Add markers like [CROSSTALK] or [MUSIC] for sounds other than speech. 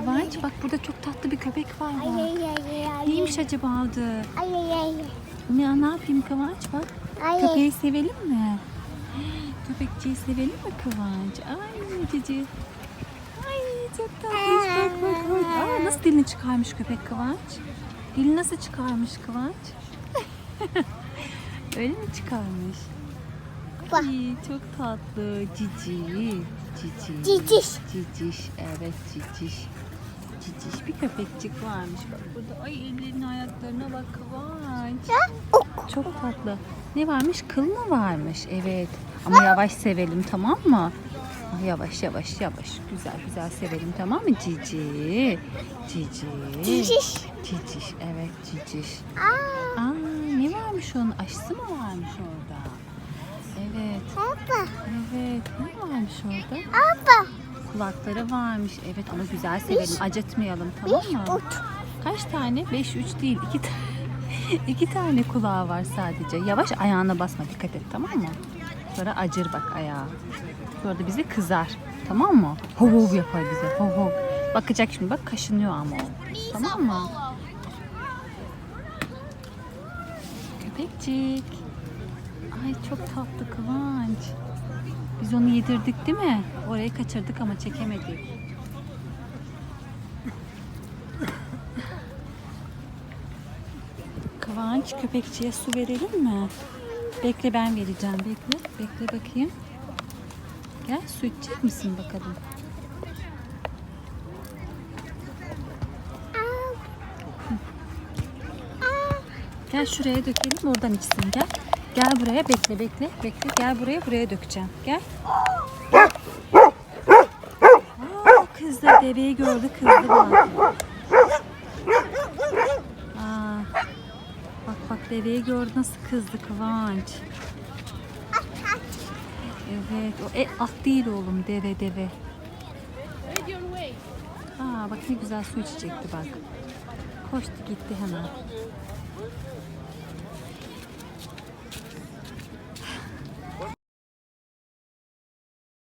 Kıvanç bak burada çok tatlı bir köpek var Ay bak. ay ay ay. Neymiş acaba adı? Ay ay ay. Ne, ne yapayım Kıvanç bak. Ay ay. Köpeği sevelim mi? Köpekçiyi sevelim mi Kıvanç? Ay cici. Ay çok tatlış bak bak bak. Aa, nasıl dilini çıkarmış köpek Kıvanç? Dilini nasıl çıkarmış Kıvanç? [LAUGHS] Öyle mi çıkarmış? Bak. Ay çok tatlı. Cici. Cici. Ciciş. Ciciş. Evet ciciş. Ciciş bir köpekçik varmış. Bak burada. Ay ellerine ayaklarına bak Kıvanç. Ha? Ok. Çok tatlı. Ne varmış? Kıl mı varmış? Evet. Ama yavaş sevelim tamam mı? Ah, Yavaş yavaş yavaş. Güzel güzel sevelim tamam mı? Cici. Cici. Ciciş. Ciciş. Evet ciciş. Aa. Aa, ne varmış onun? Aşısı mı varmış orada? Evet. Ne varmış orada? Baba. Kulakları varmış. Evet ama güzel sevelim. Acıtmayalım tamam mı? Kaç tane? 5 3 değil. 2 tane. [LAUGHS] İki tane kulağı var sadece. Yavaş ayağına basma dikkat et tamam mı? Sonra acır bak ayağı. Sonra da bizi kızar. Tamam mı? Hov hov yapar bize. Hov hov. Bakacak şimdi bak kaşınıyor ama o. Tamam mı? Köpekçik. Ay çok tatlı Kıvanç. Biz onu yedirdik değil mi? Orayı kaçırdık ama çekemedik. Kıvanç köpekçiye su verelim mi? Bekle ben vereceğim. Bekle. Bekle bakayım. Gel su içecek misin bakalım? Gel şuraya dökelim oradan içsin gel. Gel buraya bekle bekle bekle gel buraya buraya dökeceğim. Gel. Aa, kızdı bebeği gördü kızdı bak. Aa, bak bak deveyi gördü nasıl kızdı Kıvanç. Evet o e, at değil oğlum deve deve. Aa bak ne güzel su içecekti bak. Koştu gitti hemen.